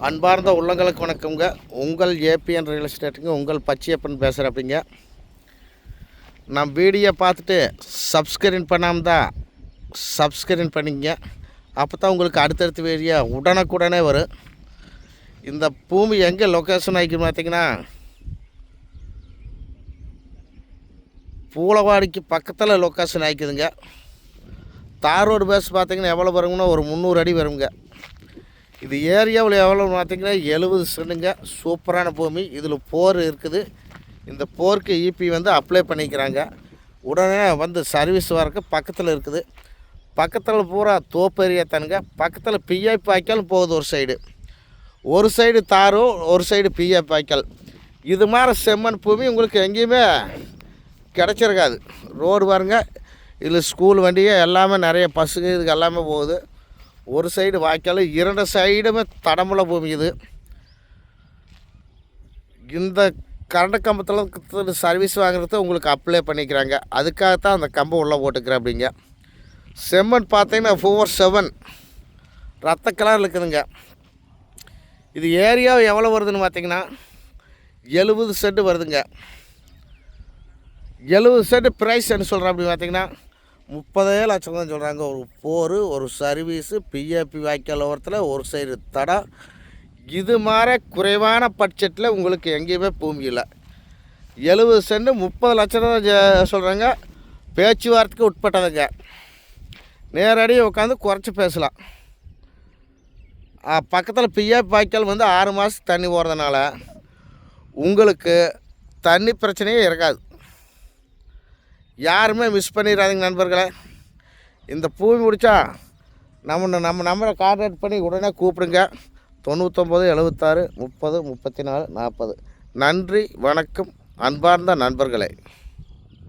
அன்பார்ந்த உள்ளங்களுக்கு வணக்கங்க உங்கள் ஏபிஎன் ரியல் எஸ்டேட்டுங்க உங்கள் பச்சையப்பன் பேசுகிறப்பீங்க நான் வீடியோ பார்த்துட்டு சப்ஸ்கிரைன் பண்ணாமல் தான் சப்ஸ்கிரைன் பண்ணிங்க அப்போ தான் உங்களுக்கு அடுத்தடுத்த வீடியோ உடனுக்குடனே வரும். இந்த பூமி எங்கே லொக்கேஷன் ஆகிக்கும் பார்த்தீங்கன்னா பூலவாடிக்கு பக்கத்தில் லொக்கேஷன் ஆகிக்குதுங்க தார் ரோடு பேஸ் பார்த்தீங்கன்னா எவ்வளோ வருங்கன்னா ஒரு முந்நூறு அடி வருங்க இது ஏரியாவில் எவ்வளோ பார்த்தீங்கன்னா எழுபது சென்ட்டுங்க சூப்பரான பூமி. இதில் போர் இருக்குது. இந்த போருக்கு இபி வந்து அப்ளை பண்ணிக்கிறாங்க. உடனே வந்து சர்வீஸ் வரக்கு பக்கத்தில் இருக்குது. பக்கத்தில் பூரா தோப்பு ஏரியா தானுங்க. பக்கத்தில் பிஐ பாய்க்கால் போகுது ஒரு சைடு ஒரு சைடு தாரும் ஒரு சைடு பிஐ பாய்க்கால் இது மாதிரி செம்மண் பூமி உங்களுக்கு எங்கேயுமே கிடச்சிருக்காது. ரோடு பாருங்கள் இதில் ஸ்கூல் வண்டியே எல்லாமே நிறைய பஸ்ஸுங்க. இதுக்கு எல்லாமே போகுது. ஒரு சைடு வாய்க்கால் இரண்டு சைடுமே தடமுள்ள பூமி இது. இந்த கரண்ட் கம்பத்தில் சர்வீஸ் வாங்குறது உங்களுக்கு அப்ளை பண்ணிக்கிறாங்க. அதுக்காகத்தான் அந்த கம்பம் உள்ளே போட்டுக்கிறேன் அப்படிங்க. செம்மண் பார்த்தீங்கன்னா ஃபோர் செவன் ரத்த கலர் இருக்குதுங்க. இது ஏரியா எவ்வளோ வருதுன்னு பார்த்தீங்கன்னா எழுபது சென்ட் வருதுங்க. எழுபது சென்ட் ப்ரைஸ் என்ன சொல்கிறேன் அப்படின்னு பார்த்தீங்கன்னா முப்பதே லட்சம் தான் சொல்கிறாங்க ஒரு போர் ஒரு சர்வீஸு பிஏபி வாய்க்கால் ஓரத்தில் ஒரு சைடு தடம் இது மாதிரி குறைவான பட்ஜெட்டில் உங்களுக்கு எங்கேயுமே பூமி இல்லை. எழுபது சென்ட் முப்பது லட்சம் தான் சொல்கிறாங்க பேச்சுவார்த்தைக்கு உட்பட்டதுங்க. நேரடியாக உட்காந்து குறைச்சி பேசலாம். பக்கத்தில் பிஏபி வாய்க்கால் வந்து ஆறு மாதம் தண்ணி போகிறதுனால உங்களுக்கு தண்ணி பிரச்சனையே இருக்காது. யாருமே மிஸ் பண்ணிடாதீங்க நண்பர்களே. இந்த பூமி முடித்தா நம்ம நம்ம நம்பரை கான்டாக்ட் பண்ணி உடனே கூப்பிடுங்க. தொண்ணூற்றொம்பது எழுபத்தாறு முப்பது முப்பத்தி நாலு நாற்பது. நன்றி வணக்கம் அன்பார்ந்த நண்பர்களே.